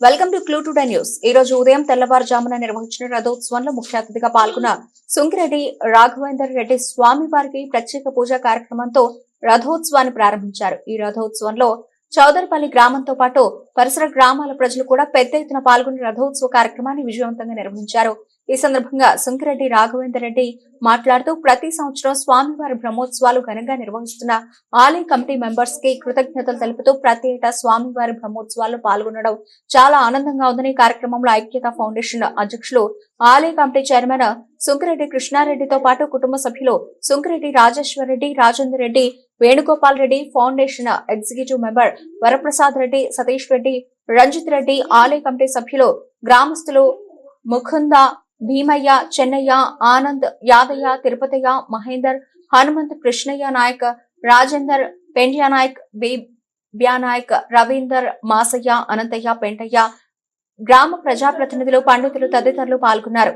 Welcome to Clue Today News. ఈ రోజు ఉదయం తెల్లవారుజామున నిర్వహించిన రథోత్సవంలో ముఖ్య అతిథిగా పాల్గొన్న సుంకిరెడ్డి రాఘవేందర్ రెడ్డి స్వామి వారికి ప్రత్యేక పూజా కార్యక్రమంతో రథోత్సవాన్ని ప్రారంభించారు. ఈ రథోత్సవంలో చౌదరిపల్లి గ్రామంతో పాటు పరిసర గ్రామాల ప్రజలు కూడా పెద్ద ఎత్తున పాల్గొని రథోత్సవ కార్యక్రమాన్ని విజయవంతంగా నిర్వహించారు. ఈ సందర్భంగా సుంకిరెడ్డి రాఘవేందర్ రెడ్డి మాట్లాడుతూ ప్రతి సంవత్సరం స్వామివారి బ్రహ్మోత్సవాలు ఘనంగా నిర్వహిస్తున్న ఆలయ కమిటీ మెంబర్స్కి కృతజ్ఞతలు తెలుపుతూ ప్రతి ఏటా స్వామివారి బ్రహ్మోత్సవాల్లో పాల్గొనడం చాలా ఆనందంగా ఉందని కార్యక్రమంలో ఐక్యత ఫౌండేషన్ అధ్యక్షులు ఆలయ కమిటీ చైర్మన్ సుంకిరెడ్డి కృష్ణారెడ్డితో పాటు కుటుంబ సభ్యులు Sunkireddy Rajeshwar Reddy Rajender Reddy Venugopal Reddy foundation executive member Varaprasad Reddy Satish Reddy Ranjith Reddy ఆలయ కమిటీ సభ్యులు గ్రామస్తులు ముకుంద భీమయ్య చెన్నయ్య ఆనంద్ యాదయ్య తిరుపతయ్య మహేందర్ హనుమంత్ కృష్ణయ్య నాయక్ రాజేందర్ పెండ్యా నాయక్ బిబ్యానాయక్ రవీందర్ మాసయ్య అనంతయ్య పెంటయ్య గ్రామ ప్రజాప్రతినిధులు పండితులు తదితరులు పాల్గొన్నారు.